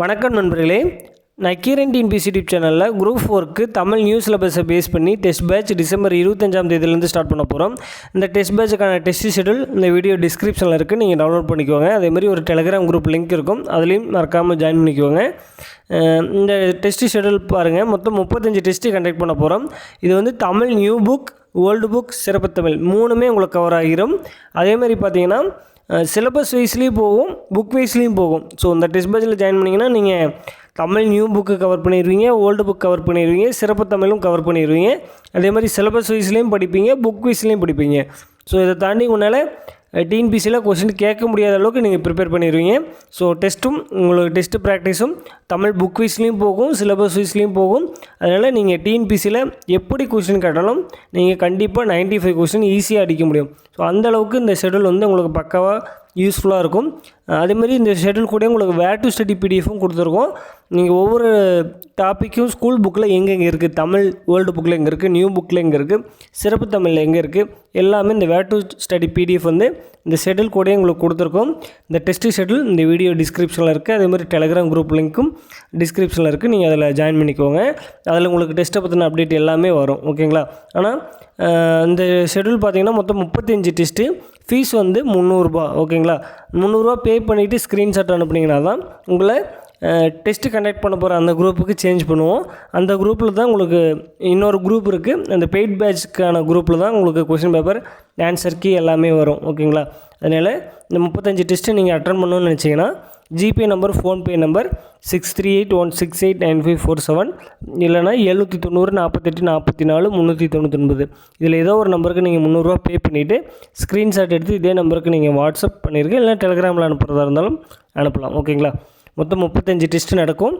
வணக்கம் நண்பர்களே. Nakkeeran TNPSC YouTube சேனலில் குரூப் ஃபோருக்கு தமிழ் நியூஸ் சிலபஸை பேஸ் பண்ணி டெஸ்ட் பேட்ச் டிசம்பர் இருபத்தஞ்சாம் தேதியிலேருந்து ஸ்டார்ட் பண்ண போகிறோம் இந்த டெஸ்ட் பேட்சுக்கான டெஸ்ட் ஷெடியூல் இந்த வீடியோ டிஸ்கிரிப்ஷனில் இருக்குது நீங்கள் டவுன்லோட் பண்ணிக்கோங்க. அதேமாதிரி ஒரு டெலிகிராம் குரூப் லிங்க் இருக்கும். அதுலேயும் மறக்காமல் ஜாயின் பண்ணிக்கோங்க. இந்த டெஸ்ட் ஷெடியூல் பாருங்கள் மொத்தம் முப்பத்தஞ்சு டெஸ்ட்டு கண்டக்ட் பண்ண போகிறோம் இது வந்து Tamil new book old book சிறப்பு தமிழ் மூணுமே உங்களுக்கு கவர் ஆகிரும். அதே மாதிரி பார்த்தீங்கன்னா சிலபஸ் வைஸ்லேயும் போகும் புக் வைஸ்லேயும் போகும். ஸோ இந்த டெஸ்ட் பேட்சில் ஜாயின் பண்ணிங்கன்னா நீங்கள் தமிழ் நியூ புக்கு கவர் பண்ணிடுவீங்க ஓல்டு புக் கவர் பண்ணிடுவீங்க சிறப்பு தமிழும் கவர் பண்ணிடுவீங்க அதே மாதிரி சிலபஸ் வைஸ்லேயும் படிப்பீங்க புக் வைஸ்லேயும் படிப்பீங்க. ஸோ இதை தாண்டி உன்னால் டிஎன்பிசியில் கொஸ்டின் கேட்க முடியாத அளவுக்கு நீங்கள் ப்ரிப்பேர் பண்ணிடுவீங்க ஸோ டெஸ்ட்டும் உங்களுக்கு டெஸ்ட்டு ப்ராக்டிஸும் தமிழ் புக் வைஸ்லேயும் போகும் சிலபஸ் வைஸ்லேயும் போகும். அதனால் நீங்கள் டிஎன்பிசியில் எப்படி கொஸ்டின் கேட்டாலும் நீங்கள் கண்டிப்பாக 95 ஃபைவ் கொஸ்டின் ஈஸியாக அடிக்க முடியும். ஸோ அந்தளவுக்கு இந்த ஷெடியூல் வந்து உங்களுக்கு பக்காவாக யூஸ்ஃபுல்லாக இருக்கும். அதேமாதிரி இந்த ஷெட்யூல் கூட உங்களுக்கு வேர் டு ஸ்டடி பிடிஎஃபும் கொடுத்துருக்கோம். நீங்கள் ஒவ்வொரு டாப்பிக்கும் ஸ்கூல் புக்கில் எங்கெங்கே இருக்குது தமிழ் வேர்ல்டு புக்கில் எங்கே இருக்குது நியூ புக்கில் எங்கே இருக்குது சிறப்பு தமிழில் எங்கே இருக்குது எல்லாமே இந்த வேர் டு ஸ்டடி பிடிஎஃப் வந்து இந்த ஷெட்யூல் கூட உங்களுக்கு கொடுத்துருக்கோம். இந்த டெஸ்ட் ஷெட்யூல் இந்த வீடியோ டிஸ்கிரிப்ஷனில் இருக்குது அதேமாதிரி டெலகிராம் டெலிகிராம் குரூப் லிங்க்கும் டிஸ்கிரிப்ஷனில் இருக்குது நீங்கள் அதில் ஜாயின் பண்ணிக்கோங்க. அதில் உங்களுக்கு டெஸ்ட்டை பற்றின அப்டேட் எல்லாமே வரும். ஓகேங்களா ஆனால் இந்த ஷெட்யூல் பார்த்தீங்கன்னா மொத்தம் முப்பத்தஞ்சு டெஸ்ட்டு ஃபீஸ் வந்து முந்நூறுரூபா ஓகேங்களா? முந்நூறுரூவா பே பண்ணிவிட்டு ஸ்க்ரீன்ஷாட் அனுப்புனீங்கன்னா தான் உங்களை டெஸ்ட்டு கண்டக்ட் பண்ண போகிற அந்த குரூப்புக்கு சேஞ்ச் பண்ணுவோம். அந்த குரூப்பில் தான் உங்களுக்கு இன்னொரு குரூப் இருக்குது அந்த பெய்ட் பேட்ச்க்கான குரூப்பில் தான் உங்களுக்கு கொஷின் பேப்பர் ஆன்சர் கீ எல்லாமே வரும் ஓகேங்களா? அதனால் இந்த முப்பத்தஞ்சு டெஸ்ட்டு நீங்கள் அட்டன் பண்ணணும்னு நினச்சிங்கன்னா GPay number PhonePe number six three eight one six eight nine five four seven இல்லைனா எழுநூற்றி தொண்ணூறு நாற்பத்தெட்டு நாற்பத்தி நாலு முந்நூற்றி தொண்ணூத்தொன்பது. இதில் ஏதோ ஒரு நம்பருக்கு நீங்கள் முந்நூறுரூவா பே பண்ணிவிட்டு ஸ்க்ரீன்ஷாட் எடுத்து இதே நம்பருக்கு நீங்கள் வாட்ஸ்அப் பண்ணியிருக்கேன் இல்லை டெலிகிராமில் அனுப்புகிறதா இருந்தாலும் அனுப்பலாம். ஓகேங்களா? மொத்தம் முப்பத்தஞ்சு டெஸ்ட்டு நடக்கும்.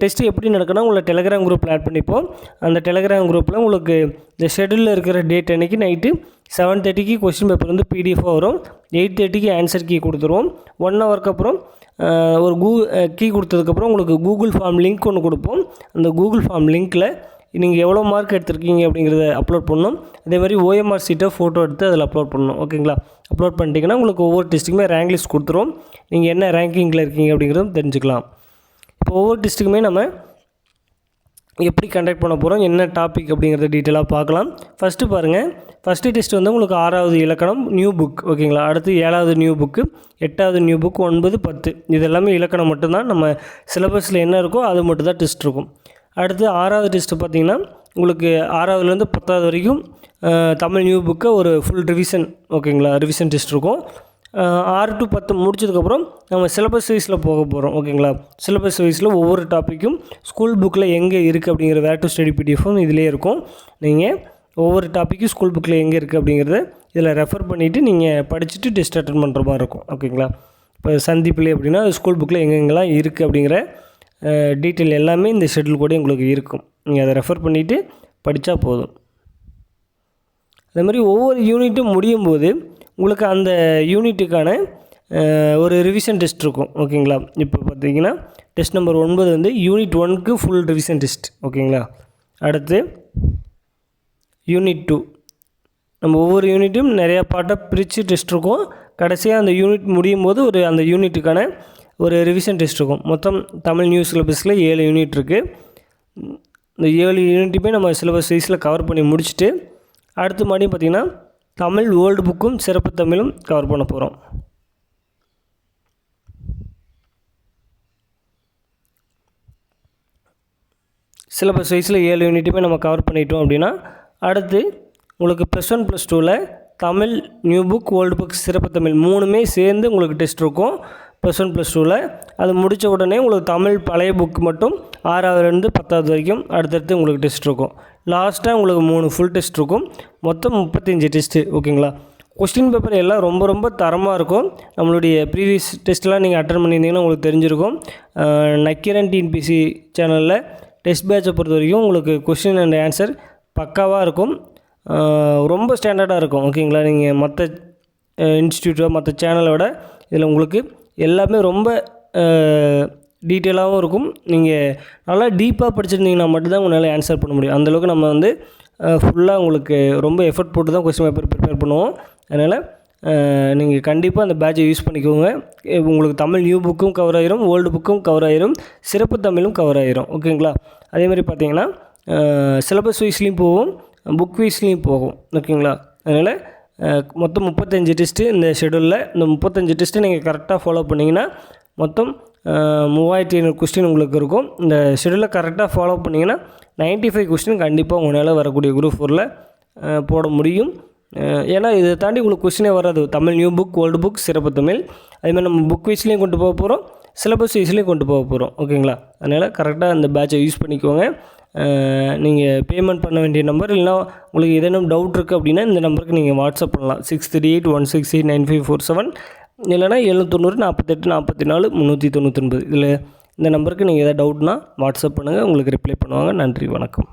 டெஸ்ட்டு எப்படி நடக்கும்னா உங்களை டெலகிராம் குரூப்பில் ஆட் பண்ணிப்போம். அந்த டெலிகிராம் குரூப்பில் உங்களுக்கு இந்த ஷெடியூலில் இருக்கிற டேட் அன்றைக்கி நைட்டு செவன் தேர்ட்டிக்கு கொஸ்டின் பேப்பர் வந்து பிடிஎஃபாக வரும். எயிட் தேர்ட்டிக்கு ஆன்சர் கீ கொடுத்துருவோம். ஒன் ஹவருக்கு அப்புறம் ஒரு கூ கீ கொடுத்ததுக்கப்புறம் உங்களுக்கு கூகுள் ஃபார்ம் லிங்க் ஒன்று கொடுப்போம். அந்த கூகுள் ஃபார்ம் லிங்க்கில் நீங்கள் எவ்வளோ மார்க் எடுத்திருக்கீங்க அப்படிங்கிறத அப்லோட் பண்ணணும். அதே மாதிரி ஓஎம்ஆர் சீட்டை ஃபோட்டோ எடுத்து அதில் அப்லோட் பண்ணணும். ஓகேங்களா அப்லோட் பண்ணிட்டீங்கன்னா உங்களுக்கு ஒவ்வொரு டிஸ்ட்ரிக்குமே ரேங்க் லிஸ்ட் கொடுத்துரும். நீங்கள் என்ன ரேங்கிங்கில் இருக்கீங்க அப்படிங்கிறதும் தெரிஞ்சுக்கலாம். இப்போ ஒவ்வொரு டிஸ்ட்ரிக்குமே நம்ம எப்படி கண்டக்ட் பண்ண போகிறோம் என்ன டாபிக் அப்படிங்கிறத டீட்டெயிலாக பார்க்கலாம். ஃபஸ்ட்டு பாருங்கள் ஃபஸ்ட்டு டெஸ்ட் வந்து உங்களுக்கு ஆறாவது இலக்கணம் நியூ புக் ஓகேங்களா அடுத்து ஏழாவது நியூ புக்கு எட்டாவது நியூ புக் ஒன்பது பத்து. இது எல்லாமே இலக்கணம் மட்டும்தான். நம்ம சிலபஸில் என்ன இருக்கோ அது மட்டும் தான் டெஸ்ட் இருக்கும். அடுத்து ஆறாவது டெஸ்ட்டு பார்த்தீங்கன்னா உங்களுக்கு ஆறாவதுலேருந்து பத்தாவது வரைக்கும் தமிழ் நியூ புக்கை ஒரு ஃபுல் ரிவிஷன் ஓகேங்களா ரிவிஷன் டெஸ்ட் இருக்கும். ஆறு டு பத்து முடிச்சதுக்கப்புறம் நம்ம சிலபஸ் வைஸில் போக போகிறோம் ஓகேங்களா சிலபஸ் வைஸில் ஒவ்வொரு டாப்பிக்கும் ஸ்கூல் புக்கில் எங்கே இருக்குது அப்படிங்கிற வேர் டு ஸ்டடி பிடிஎஃபும் இதிலே இருக்கும். நீங்கள் ஒவ்வொரு டாப்பிக்கும் ஸ்கூல் புக்கில் எங்கே இருக்குது அப்படிங்கிறத இதில் ரெஃபர் பண்ணிவிட்டு நீங்கள் படிச்சுட்டு டெஸ்ட் அட்டன் பண்ணுற மாதிரி இருக்கும். ஓகேங்களா இப்போ சந்திப்பிலே அப்படின்னா ஸ்கூல் புக்கில் எங்கெங்கெல்லாம் இருக்குது அப்படிங்கிற டீட்டெயில் எல்லாமே இந்த ஷெட்யூல் கூட உங்களுக்கு இருக்கும். நீங்கள் அதை ரெஃபர் பண்ணிவிட்டு படித்தா போதும். அதே மாதிரி ஒவ்வொரு யூனிட்டும் முடியும் போது உங்களுக்கு அந்த யூனிட்டுக்கான ஒரு ரிவிஷன் டெஸ்ட் இருக்கும். ஓகேங்களா இப்போ பார்த்தீங்கன்னா டெஸ்ட் நம்பர் ஒன்பது வந்து யூனிட் ஒன்க்கு ஃபுல் ரிவிஷன் டெஸ்ட் ஓகேங்களா அடுத்து யூனிட் டூ நம்ம ஒவ்வொரு யூனிட்டும் நிறையா பாட்டாக பிரித்து டெஸ்ட் இருக்கும். கடைசியாக அந்த யூனிட் முடியும் போது ஒரு அந்த யூனிட்டுக்கான ஒரு ரிவிஷன் டெஸ்ட் இருக்கும். மொத்தம் தமிழ் நியூஸ் சிலபஸில் ஏழு யூனிட் இருக்குது இந்த ஏழு யூனிட்டுமே நம்ம சிலபஸ் வைஸில் கவர் பண்ணி முடிச்சுட்டு அடுத்து மறுபடியும் பார்த்திங்கன்னா தமிழ் ஓல்டு புக்கும் சிறப்பு தமிழும் கவர் பண்ண போகிறோம் சிலபஸ் வைஸில் ஏழு யூனிட்டுமே நம்ம கவர் பண்ணிட்டோம் அப்படின்னா அடுத்து உங்களுக்கு ப்ளஸ் ஒன் ப்ளஸ் டூவில் Tamil new book old book சிறப்பு தமிழ் மூணுமே சேர்ந்து உங்களுக்கு டெஸ்ட் இருக்கும். ப்ளஸ் ஒன் ப்ளஸ் டூவில் அது முடித்த உடனே உங்களுக்கு தமிழ் பழைய புக் மட்டும் ஆறாவதுலேருந்து பத்தாவது வரைக்கும் அடுத்தடுத்து உங்களுக்கு டெஸ்ட் இருக்கும். லாஸ்ட்டாக உங்களுக்கு மூணு ஃபுல் டெஸ்ட் இருக்கும். மொத்தம் முப்பத்தஞ்சு டெஸ்ட்டு ஓகேங்களா கொஸ்டின் பேப்பர் எல்லாம் ரொம்ப ரொம்ப தரமாக இருக்கும். நம்மளுடைய ப்ரீவியஸ் டெஸ்ட்லாம் நீங்கள் அட்டன் பண்ணியிருந்தீங்கன்னா உங்களுக்கு தெரிஞ்சிருக்கும். நக்கீரன் டிஎன்பிசி சேனலில் டெஸ்ட் பேட்சை பொறுத்த வரைக்கும் உங்களுக்கு கொஸ்டின் அண்ட் ஆன்சர் பக்காவாக இருக்கும். ரொம்ப ஸ்டாண்டர்டாக இருக்கும். ஓகேங்களா நீங்கள் மற்ற இன்ஸ்டியூட்டோ மற்ற சேனலை விட இதில் உங்களுக்கு எல்லாமே ரொம்ப டீட்டெயிலாகவும் இருக்கும். நீங்கள் நல்லா டீப்பாக படிச்சிருந்தீங்கன்னா மட்டும்தான் உங்களால் ஆன்சர் பண்ண முடியும். அந்தளவுக்கு நம்ம வந்து ஃபுல்லாக உங்களுக்கு ரொம்ப எஃபர்ட் போட்டு தான் கொஸ்டின் பேப்பர் ப்ரிப்பேர் பண்ணுவோம். அதனால் நீங்கள் கண்டிப்பாக அந்த பேட்சை யூஸ் பண்ணிக்கோங்க. உங்களுக்கு தமிழ் நியூ புக்கும் கவர் ஆயிரும் ஓல்டு புக்கும் கவர் ஆயிரும் சிறப்பு தமிழும் கவர் ஆயிரும். ஓகேங்களா அதே மாதிரி பார்த்தீங்கன்னா சிலபஸ் வைஸ்லேயும் போகும் புக் வைஸ்லேயும் போகும். ஓகேங்களா அதனால் மொத்தம் முப்பத்தஞ்சு டெஸ்ட்டு இந்த ஷெடியூலில் இந்த முப்பத்தஞ்சு டெஸ்ட்டு நீங்கள் கரெக்டாக ஃபாலோ பண்ணிங்கன்னா மொத்தம் மூவாயிரத்தி ஐநூறு கொஸ்டின் உங்களுக்கு இருக்கும். இந்த ஷெடியூலை கரெக்டாக ஃபாலோ பண்ணிங்கன்னா 95 ஃபைவ் கொஸ்டின் கண்டிப்பாக உங்களால் வரக்கூடிய குரூப் ஃபோரில் போட முடியும். ஏன்னா இதை தாண்டி உங்களுக்கு கொஸ்டினே வராது. Tamil new book old book சிறப்பு தமிழ். அதேமாதிரி நம்ம புக் வைஸ்லேயும் கொண்டு போக போகிறோம் சிலபஸ் வைஸ்லேயும் கொண்டு போக போகிறோம் ஓகேங்களா அதனால் கரெக்டாக அந்த பேட்சை யூஸ் பண்ணிக்கோங்க. நீங்கள் பேமெண்ட் பண்ண வேண்டிய நம்பர் இல்லைனா உங்களுக்கு ஏதேனும் டவுட் இருக்குது அப்படின்னா இந்த நம்பருக்கு நீங்கள் வாட்ஸ்அப் பண்ணலாம். Six three eight one six eight nine five four seven இல்லைனா எழுநூத்தொண்ணூறு நாற்பத்தெட்டு நாற்பத்தி நாலு முந்நூற்றி தொண்ணூற்றொன்பது இதில் இந்த நம்பருக்கு நீங்கள் எதாவது டவுட்னா வாட்ஸ்அப் பண்ணுங்கள் உங்களுக்கு ரிப்ளை பண்ணுவாங்க. நன்றி. வணக்கம்.